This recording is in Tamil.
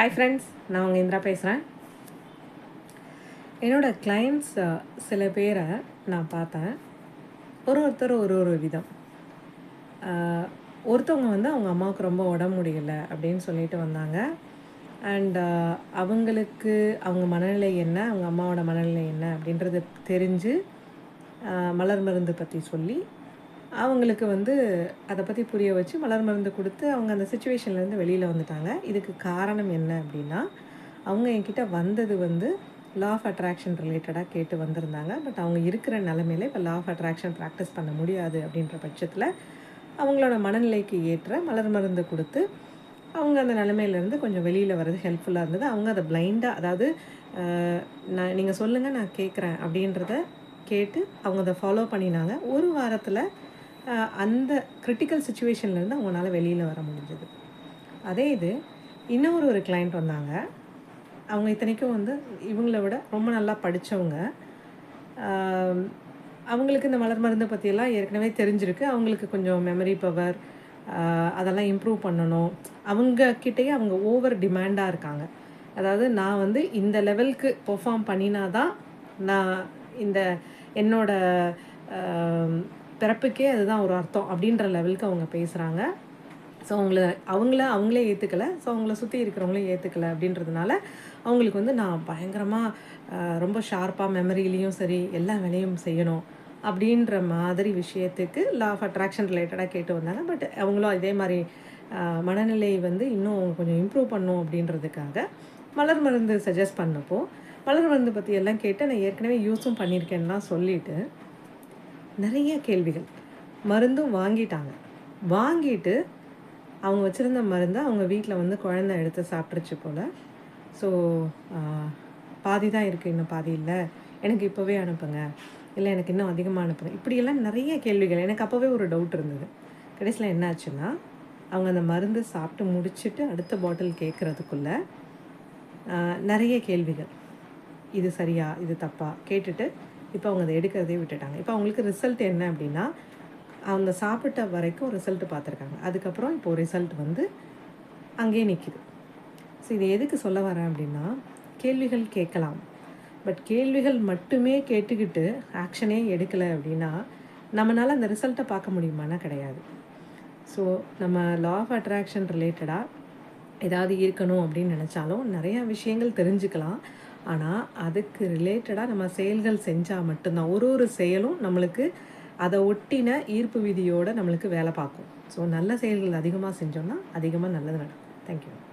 ஹாய் ஃப்ரெண்ட்ஸ் நான் உங்கள் இந்திரா பேசுகிறேன் என்னோடய கிளைண்ட்ஸ் சில பேரை நான் பார்த்தேன். ஒரு ஒருத்தர் ஒரு ஒரு விதம். ஒருத்தவங்க வந்து அவங்க அம்மாவுக்கு ரொம்ப உடம்பு முடியல அப்படின்னு சொல்லிட்டு வந்தாங்க. அண்ட் அவங்களுக்கு அவங்க மனநிலை என்ன அவங்க அம்மாவோட மனநிலை என்ன அப்படின்றது தெரிஞ்சு மலர் மருந்து பற்றி சொல்லி அவங்களுக்கு வந்து அதை பற்றி புரிய வச்சு மலர் மருந்து கொடுத்து அவங்க அந்த சுச்சுவேஷன்லேருந்து வெளியில் வந்துட்டாங்க. இதுக்கு காரணம் என்ன அப்படின்னா அவங்க என்கிட்ட வந்தது வந்து லா ஆஃப் அட்ராக்ஷன் ரிலேட்டடாக கேட்டு வந்திருந்தாங்க. பட் அவங்க இருக்கிற நிலமையில இப்போ லா ஆஃப் அட்ராக்ஷன் ப்ராக்டிஸ் பண்ண முடியாது அப்படின்ற பட்சத்தில் அவங்களோட மனநிலைக்கு ஏற்ற மலர் மருந்து கொடுத்து அவங்க அந்த நிலமையிலேருந்து கொஞ்சம் வெளியில் வர்றது ஹெல்ப்ஃபுல்லாக இருந்தது. அவங்க அதை பிளைண்டாக அதாவது நான் நீங்கள் சொல்லுங்கள் நான் கேட்குறேன் அப்படின்றத கேட்டு அவங்க அதை ஃபாலோ பண்ணினாங்க. ஒரு வாரத்தில் அந்த கிரிட்டிக்கல் சுச்சுவேஷன்லேருந்து அவங்களால வெளியில் வர முடிஞ்சது. அதே இது இன்னொரு ஒரு கிளைண்ட் வந்தாங்க. அவங்க இத்தனைக்கும் வந்து இவங்கள விட ரொம்ப நல்லா படித்தவங்க அவங்களுக்கு இந்த மலர் மருந்தை பற்றியெல்லாம் ஏற்கனவே தெரிஞ்சிருக்கு. அவங்களுக்கு கொஞ்சம் மெமரி பவர் அதெல்லாம் இம்ப்ரூவ் பண்ணணும். அவங்க கிட்டேயே அவங்க ஓவர் டிமாண்டாக இருக்காங்க. அதாவது நான் வந்து இந்த லெவலுக்கு பெர்ஃபார்ம் பண்ணினா தான் நான் இந்த என்னோட பிறப்புக்கே அதுதான் ஒரு அர்த்தம் அப்படின்ற லெவலுக்கு அவங்க பேசுகிறாங்க ஸோ அவங்கள அவங்கள அவங்களே ஏற்றுக்கலை ஸோ அவங்கள சுற்றி இருக்கிறவங்களே ஏற்றுக்கலை அப்படின்றதுனால அவங்களுக்கு வந்து நான் பயங்கரமாக ரொம்ப ஷார்ப்பாக மெமரிலையும் சரி எல்லா வேலையும் செய்யணும் அப்படின்ற மாதிரி விஷயத்துக்கு லா ஆஃப் அட்ராக்ஷன் ரிலேட்டடாக கேட்டு வந்தாங்க. பட் அவங்களும் இதே மாதிரி மனநிலை வந்து இன்னும் அவங்க கொஞ்சம் இம்ப்ரூவ் பண்ணும் அப்படின்றதுக்காக மலர் மருந்து சஜஸ்ட் பண்ணப்போ மலர் மருந்து பற்றி எல்லாம் கேட்டு நான் ஏற்கனவே யூஸும் பண்ணியிருக்கேன்னா சொல்லிட்டு நிறைய கேள்விகள். மருந்தும் வாங்கிட்டாங்க. வாங்கிட்டு அவங்க வச்சுருந்த மருந்தை அவங்க வீட்டில் வந்து குழந்தை எடுத்து சாப்பிட்ருச்சு போல். ஸோ பாதி தான் இருக்குது இன்னும் பாதி இல்லை. எனக்கு இப்போவே அனுப்புங்க. இல்லை எனக்கு இன்னும் அதிகமாக அனுப்புங்க. இப்படியெல்லாம் நிறைய கேள்விகள். எனக்கு அப்போவே ஒரு டவுட் இருந்தது. கடைசியில் என்னாச்சுன்னா அவங்க அந்த மருந்து சாப்பிட்டு முடிச்சுட்டு அடுத்த பாட்டில் கேட்குறதுக்குள்ளே நிறைய கேள்விகள். இது சரியா? இது தப்பா? கேட்டுட்டு இப்போ அவங்க அதை எடுக்கிறதே விட்டுட்டாங்க. இப்போ அவங்களுக்கு ரிசல்ட் என்ன அப்படின்னா அவங்க சாப்பிட்ட வரைக்கும் ரிசல்ட் பார்த்துருக்காங்க. அதுக்கப்புறம் இப்போ ரிசல்ட் வந்து அங்கேயே நிற்கிது ஸோ இது எதுக்கு சொல்ல வரேன் அப்படின்னா கேள்விகள் கேட்கலாம். பட் கேள்விகள் மட்டுமே கேட்டுக்கிட்டு ஆக்ஷனே எடுக்கலை அப்படின்னா நம்மளால் அந்த ரிசல்ட்டை பார்க்க முடியுமானா கிடையாது. ஸோ நம்ம லா ஆஃப் அட்ராக்ஷன் ரிலேட்டடாக ஏதாவது இருக்கணும் அப்படின்னு நினச்சாலும் நிறையா விஷயங்கள் தெரிஞ்சுக்கலாம். ஆனால் அதுக்கு ரிலேட்டடாக நம்ம செயல்கள் செஞ்சால் மட்டும்தான். ஒரு ஒரு செயலும் நம்மளுக்கு அதை ஒட்டின ஈர்ப்பு விதியோடு நம்மளுக்கு வேலை பார்க்கும். ஸோ நல்ல செயல்கள் அதிகமாக செஞ்சோம்னா அதிகமாக நல்லது நடக்கும். தேங்க்யூ